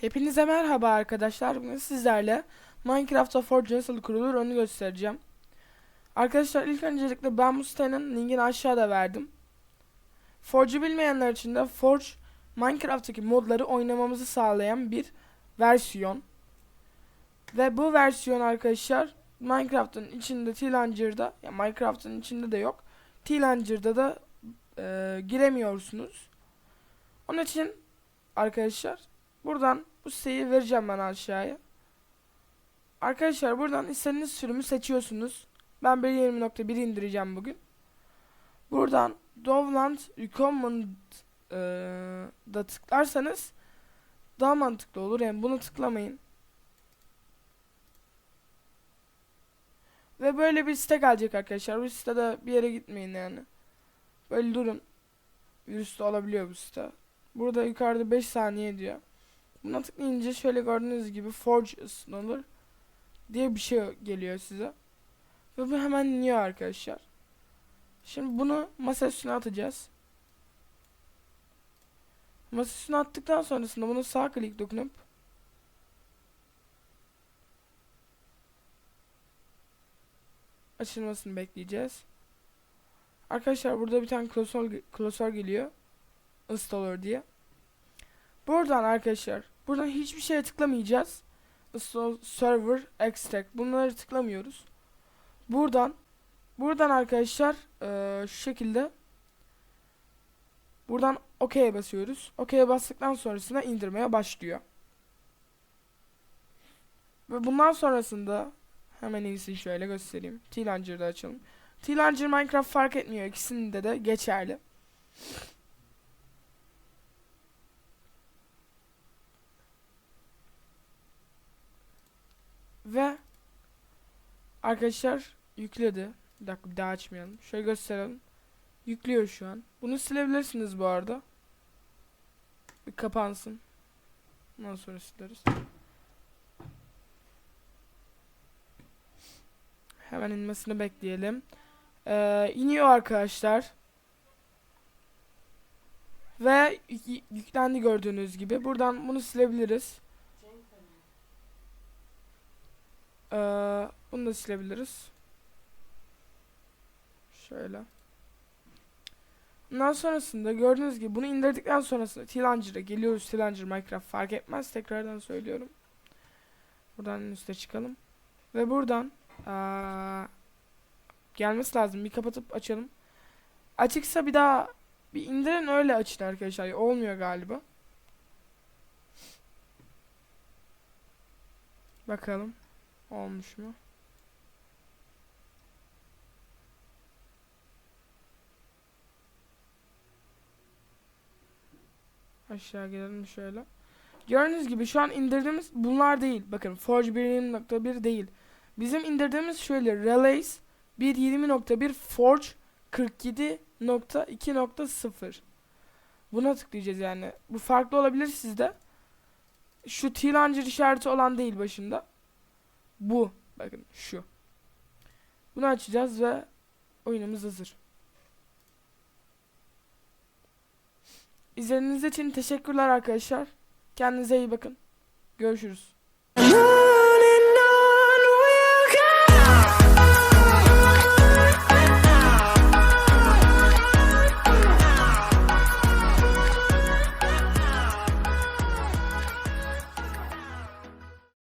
Hepinize merhaba arkadaşlar. Bugün sizlerle Minecraft'ta Forge nasıl kurulur onu göstereceğim. Arkadaşlar ilk öncelikle ben bu sitenin linkini aşağıda verdim. Forge'u bilmeyenler için de Forge Minecraft'taki modları oynamamızı sağlayan bir versiyon. Ve bu versiyon arkadaşlar Minecraft'ın içinde T-Launcher'da ya Minecraft'ın içinde de yok. T-Launcher'da da e, giremiyorsunuz. Onun için arkadaşlar Buradan bu siteyi vereceğim ben aşağıya. Arkadaşlar buradan istediğiniz sürümü seçiyorsunuz. Ben 1.20.1 indireceğim bugün. Buradan Dovland Recommend da tıklarsanız daha mantıklı olur. Yani bunu tıklamayın. Ve böyle bir site gelecek arkadaşlar. Bu sitede bir yere gitmeyin yani. Böyle durun. Virüs de olabiliyor bu site. Burada yukarıda 5 saniye diyor. Buna tıklayınca şöyle gördüğünüz gibi Forge ısınılır diye bir şey geliyor size. Ve bu hemen iniyor arkadaşlar. Şimdi bunu masa üstüne atacağız. Masa üstüne attıktan sonrasında bunu sağ klik dokunup açılmasını bekleyeceğiz. Arkadaşlar burada bir tane klasör, klasör geliyor. Installer diye. Buradan arkadaşlar, buradan hiçbir şeye tıklamayacağız. Install server extract bunları tıklamıyoruz. Buradan buradan arkadaşlar eee, şu şekilde buradan OK'ye basıyoruz. OK'ye bastıktan sonrasında indirmeye başlıyor. Ve bundan sonrasında hemen iyisini şöyle göstereyim. T-Launcher'da açalım. T-Launcher Minecraft fark etmiyor. İkisinde de geçerli. Ve arkadaşlar yükledi. Bir dakika bir daha açmayalım. Şöyle gösterelim. Yüklüyor şu an. Bunu silebilirsiniz bu arada. Bir kapansın. Ondan sonra sileriz. Hemen inmesini bekleyelim. Ee, iniyor arkadaşlar. Ve yü- yüklendi gördüğünüz gibi. Buradan bunu silebiliriz. Ee, bunu da silebiliriz. Şöyle. Ondan sonrasında gördüğünüz gibi bunu indirdikten sonrasında T-Launcher'a geliyoruz. T-Launcher Minecraft fark etmez. Tekrardan söylüyorum. Buradan üste çıkalım. Ve buradan aa, gelmesi lazım. Bir kapatıp açalım. Açıksa bir daha bir indirin öyle açın arkadaşlar. Olmuyor galiba. Bakalım. Olmuş mu? Aşağı gelelim şöyle. Gördüğünüz gibi şu an indirdiğimiz bunlar değil. Bakın Forge 1.20.1 değil. Bizim indirdiğimiz şöyle Relays 1.20.1 Forge 47.2.0 Buna tıklayacağız yani. Bu farklı olabilir sizde. Şu T-Launcher işareti olan değil başında. Bu. Bakın şu. Bunu açacağız ve oyunumuz hazır. İzlediğiniz için teşekkürler arkadaşlar. Kendinize iyi bakın. Görüşürüz.